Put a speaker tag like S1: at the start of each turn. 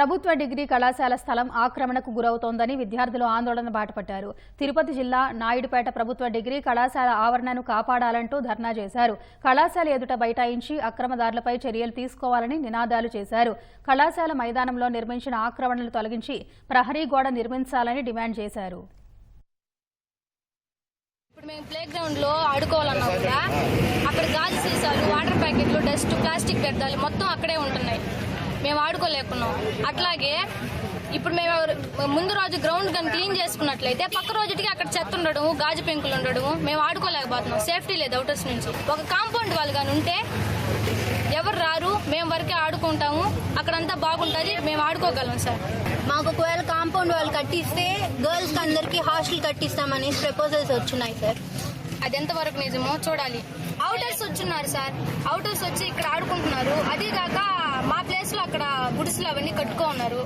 S1: ప్రభుత్వ డిగ్రీ కళాశాల స్థలం ఆక్రమణకు గురవుతోందని విద్యార్థులు ఆందోళన బాటపట్టారు తిరుపతి జిల్లా నాయుడుపేట ప్రభుత్వ డిగ్రీ కళాశాల ఆవరణను కాపాడాలంటూ ధర్నా చేశారు. కళాశాల ఎదుట బైఠాయించి అక్రమదారులపై చర్యలు తీసుకోవాలని నినాదాలు చేశారు. కళాశాల మైదానంలో నిర్మించిన ఆక్రమణలు తొలగించి ప్రహరీ గోడ నిర్మించాలని డిమాండ్ చేశారు.
S2: ఇప్పుడు మేము ప్లే గ్రౌండ్లో ఆడుకోవాలన్నా కూడా అక్కడ గాజు సీసాలు వాటర్ ప్యాకెట్లు డస్ట్ ప్లాస్టిక్ వ్యర్థాలు మొత్తం అక్కడే ఉంటున్నాయి. మేము ఆడుకోలేకున్నాం. అట్లాగే ఇప్పుడు మేము ముందు రోజు గ్రౌండ్ కానీ క్లీన్ చేసుకున్నట్లయితే పక్క రోజుకి అక్కడ చెత్త ఉండడం గాజు పెంకులు ఉండడం మేము ఆడుకోలేకపోతున్నాం. సేఫ్టీ లేదు అవుటర్స్ నుంచి. ఒక కాంపౌండ్ వాళ్ళు కానీ ఉంటే ఎవరు రారు? మేము వరకే ఆడుకుంటాము. అక్కడంతా బాగుంటుంది. మేము ఆడుకోగలం సార్.
S3: మాకు ఒకవేళ కాంపౌండ్ వాళ్ళు కట్టిస్తే గర్ల్స్ అందరికి హాస్టల్ కట్టిస్తామని ప్రపోజల్స్ వచ్చినాయి సార్.
S2: అది ఎంతవరకు నిజమో చూడాలి. అవుటర్స్ వచ్చున్నారు సార్. అవుటర్స్ వచ్చి ఇక్కడ ఆడుకుంటున్నారు. అదే కాక మా ప్లేస్లో అక్కడ గుడిసెలు అవన్నీ కట్టుకో ఉన్నారు